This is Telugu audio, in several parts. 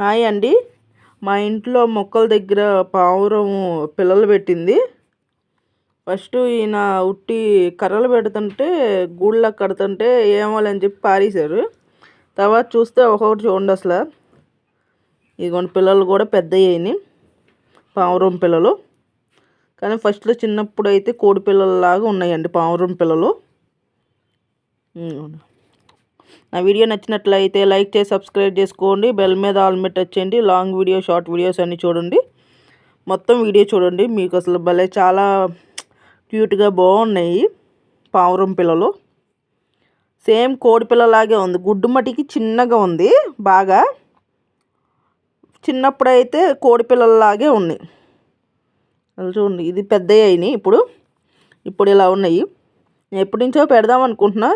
హాయ్ అండి. మా ఇంట్లో మొక్కల దగ్గర పావురం పిల్లలు పెట్టింది. ఫస్ట్ ఈయన ఉట్టి కర్రలు పెడుతుంటే గూళ్ళ కడుతుంటే ఏమోలని చెప్పి పారేశారు. తర్వాత చూస్తే ఒక్కొక్కటి చూడండి అసలు. ఇదిగోండి పిల్లలు కూడా పెద్ద అయ్యాయి. పావురం పిల్లలు. కానీ ఫస్ట్లో చిన్నప్పుడు అయితే కోడి పిల్లలలాగా ఉన్నాయండి పావురం పిల్లలు. నా వీడియో నచ్చినట్లయితే లైక్ చేసి సబ్స్క్రైబ్ చేసుకోండి. బెల్ మీద ఆల్ మీద టచ్ చేయండి. లాంగ్ వీడియో షార్ట్ వీడియోస్ అన్నీ చూడండి. మొత్తం వీడియో చూడండి. మీకు అసలు భలే చాలా క్యూట్గా బాగున్నాయి పావురం పిల్లలు. సేమ్ కోడి పిల్లలాగే ఉంది. గుడ్డు మటికి చిన్నగా ఉంది. బాగా చిన్నప్పుడైతే కోడి పిల్లలలాగే ఉన్నాయి. అది చూడండి ఇది పెద్ద అయినాయి ఇప్పుడు. ఇప్పుడు ఇలా ఉన్నాయి. ఎప్పటి నుంచో పెడదాం అనుకుంటున్నా.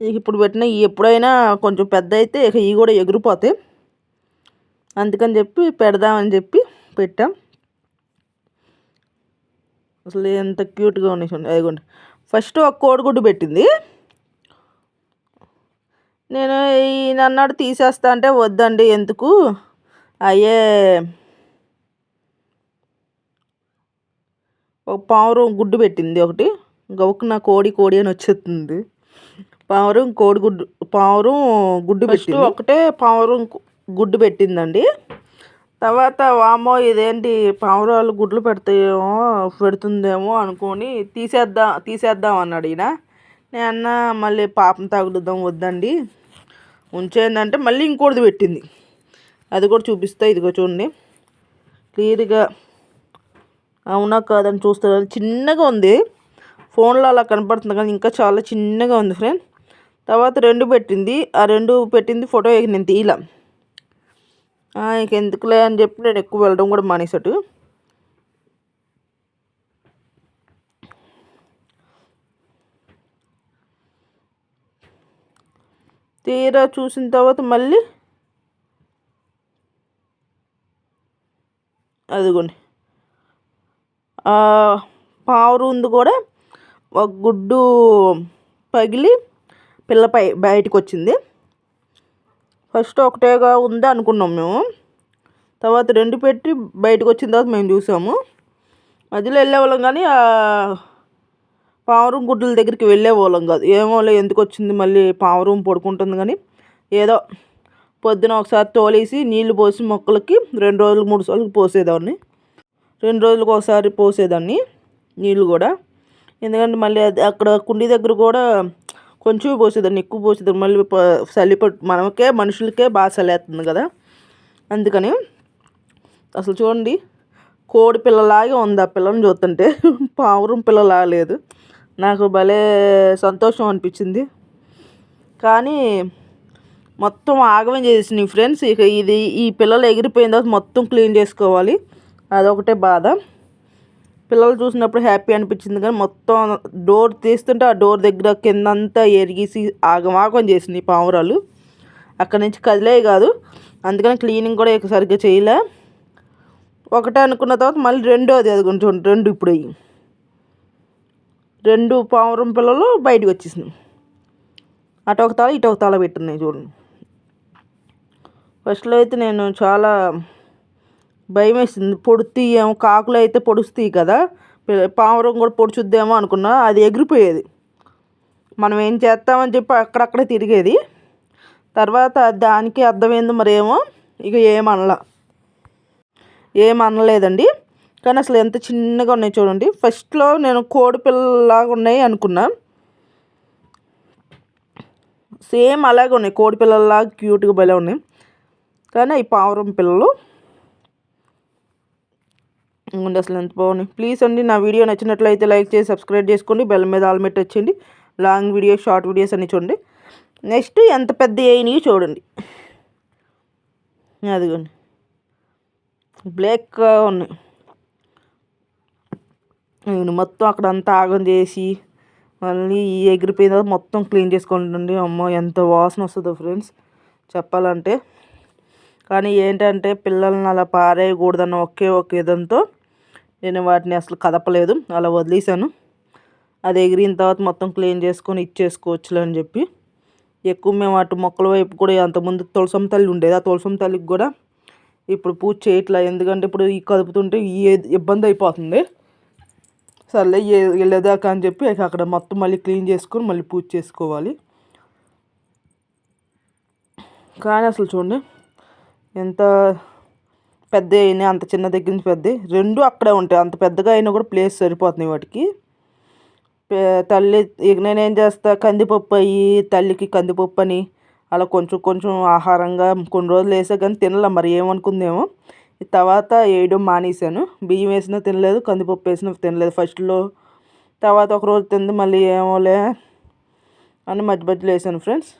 ఇప్పుడు పెట్టిన ఎప్పుడైనా కొంచెం పెద్ద అయితే ఇక ఇవి కూడా ఎగిరిపోతాయి. అందుకని చెప్పి పెడదామని చెప్పి పెట్టాం. అసలు ఎంత క్యూట్గా ఉన్నాయి అదిగోండి. ఫస్ట్ ఒక కోడిగుడ్డు పెట్టింది. నేను ఈ నన్నాడు తీసేస్తా అంటే వద్దండి ఎందుకు? అయ్యే ఒక పావురం గుడ్డు పెట్టింది ఒకటి. గౌకు నా కోడి కోడి అని వచ్చేస్తుంది. పావురం కోడిగుడ్డు పావురం గుడ్డు పెట్టి ఒకటే పావురం గుడ్డు పెట్టిందండి. తర్వాత వామో ఇదేంటి పావురాలు గుడ్లు పెడతాయేమో పెడుతుందేమో అనుకొని తీసేద్దాం తీసేద్దాం అన్నాడు ఈయన. నేను అన్న మళ్ళీ పాపం తగులుద్దాం వద్దండి. ఉంచేందంటే మళ్ళీ ఇంకోటిది పెట్టింది. అది కూడా చూపిస్తా ఇదిగో చూడండి. క్లియర్గా అవునా కాదని చూస్తారు చిన్నగా ఉంది. ఫోన్లో అలా కనపడుతుంది కానీ ఇంకా చాలా చిన్నగా ఉంది ఫ్రెండ్. తర్వాత రెండు పెట్టింది. ఆ రెండు పెట్టింది ఫోటో నేను తీయలే. ఇక ఎందుకులే అని చెప్పి నేను ఎక్కువ వెళ్ళడం కూడా మానేసట్టు. తీరా చూసిన తర్వాత మళ్ళీ అదిగోండి. పావురుంది కూడా ఒక గుడ్డు పగిలి పిల్లపై బయటకు వచ్చింది ఫస్ట్ ఒకటేగా ఉంది అనుకున్నాం మేము. తర్వాత రెండు పెట్టి బయటకు వచ్చిన తర్వాత మేము చూసాము. మధ్యలో వెళ్ళేవాళ్ళం కానీ పావురం గుడ్డల దగ్గరికి వెళ్ళేవాళ్ళం కాదు. ఏమోలే ఎందుకు వచ్చింది మళ్ళీ పావురం పడుకుంటుంది కానీ ఏదో పొద్దున ఒకసారి తోలేసి నీళ్ళు పోసి మొక్కలకి రెండు రోజులు మూడు సార్లు పోసేదాన్ని. రెండు రోజులకు ఒకసారి పోసేదాన్ని నీళ్ళు కూడా. ఎందుకంటే మళ్ళీ అది అక్కడ కుండీ దగ్గర కూడా కొంచెం పోసేదాన్ని ఎక్కువ పోసేదాన్ని. మళ్ళీ చలి మనకే మనుషులకే బాగా చలేస్తుంది కదా. అందుకని అసలు చూడండి కోడి పిల్లలాగే ఉంది ఆ పిల్లని చూస్తుంటే పావురం పిల్లలా లేదు. నాకు భలే సంతోషం అనిపించింది. కానీ మొత్తం ఆగమం చేసినాయి ఫ్రెండ్స్ ఇక ఇది ఈ పిల్లలు ఎగిరిపోయిన తర్వాత మొత్తం క్లీన్ చేసుకోవాలి. అదొకటే బాధ. పిల్లలు చూసినప్పుడు హ్యాపీ అనిపించింది. కానీ మొత్తం డోర్ తీస్తుంటే ఆ డోర్ దగ్గర కిందంతా ఎరిగేసి ఆగమాగం చేసింది పావురాలు అక్కడి నుంచి కదిలే కాదు. అందుకని క్లీనింగ్ కూడా సరిగ్గా చేయలే. ఒకటే అనుకున్న తర్వాత మళ్ళీ రెండోది అది కొంచెం రెండు ఇప్పుడు అయ్యి. రెండు పావురం పిల్లలు బయటకు వచ్చేసినాయి. అటు ఒక తల ఇటు ఒక తల పెట్టున్నాయి చూడండి. ఫస్ట్లో అయితే నేను చాలా భయం వేసింది పొడుస్తాయేమో కాకులు అయితే పొడుస్తాయి కదా. పావురం కూడా పొడుచుద్దేమో అనుకున్నా అది ఎగిరిపోయేది. మనం ఏం చేస్తామని చెప్పి అక్కడక్కడే తిరిగేది. తర్వాత దానికి అర్థమైంది మరేమో ఇక ఏమనలా. ఏమనలేదండి. కానీ అసలు ఎంత చిన్నగా ఉన్నాయి చూడండి. ఫస్ట్లో నేను కోడి పిల్లలాగా ఉన్నాయి అనుకున్నా. సేమ్ అలాగే ఉన్నాయి. కోడి పిల్లల్లాగా క్యూట్గా భలే ఉన్నాయి. కానీ ఈ పావురం పిల్లలు ఉండి అసలు ఎంత బాగున్నాయి ప్లీజ్ అండి నా వీడియో నచ్చినట్లయితే లైక్ చేసి సబ్స్క్రైబ్ చేసుకోండి. బెల్ మీద ఆల్మెట్ వచ్చింది లాంగ్ వీడియో షార్ట్ వీడియోస్ అన్ని చూడండి. నెక్స్ట్ ఎంత పెద్ద అయినవి చూడండి. అదిగోండి. బ్లాక్ ఉన్నాయి మొత్తం అక్కడ అంతా ఆగం చేసి మళ్ళీ ఎగిరిపోయిన మొత్తం క్లీన్ చేసుకుంటుండి అమ్మో ఎంత వాసన వస్తుందో ఫ్రెండ్స్. చెప్పాలంటే. కానీ ఏంటంటే పిల్లల్ని అలా పారేయకూడదన్న ఒకే ఒక ఇదంతో నేను వాటిని అసలు కదపలేదు అలా వదిలేసాను అది ఎగిరిన తర్వాత మొత్తం క్లీన్ చేసుకొని ఇచ్చేసుకోవచ్చులే అని చెప్పి. ఎక్కువ మేము అటు మొక్కల వైపు కూడా అంతకుముందు తులసం తల్లి ఉండేది. ఆ తులసం తల్లికి కూడా ఇప్పుడు పూజ చేయట్లే. ఎందుకంటే ఇప్పుడు ఈ కదుపుతుంటే ఈ ఇబ్బంది అయిపోతుంది. సర్లే వెళ్ళేదాకా అని చెప్పి అక్కడ మొత్తం మళ్ళీ క్లీన్ చేసుకొని మళ్ళీ పూజ చేసుకోవాలి. కానీ అసలు చూడండి ఎంత పెద్ద అయినా అంత చిన్న దగ్గర నుంచి పెద్ద రెండు అక్కడే ఉంటాయి. అంత పెద్దగా అయినా కూడా ప్లేస్ సరిపోతుంది వాటికి. తల్లి ఇక నేనేం చేస్తా? కందిపప్పు అయ్యి తల్లికి కందిపప్పు అని అలా కొంచెం కొంచెం ఆహారంగా కొన్ని రోజులు వేసా కానీ తినలే. మరి ఏమనుకుందేమో? తర్వాత వేయడం మానేశాను. బియ్యం వేసినా తినలేదు కందిపప్పు వేసినా తినలేదు. ఫస్ట్లో తర్వాత ఒక రోజు తింది మళ్ళీ ఏమోలే అని మధ్య మధ్యలో వేసాను ఫ్రెండ్స్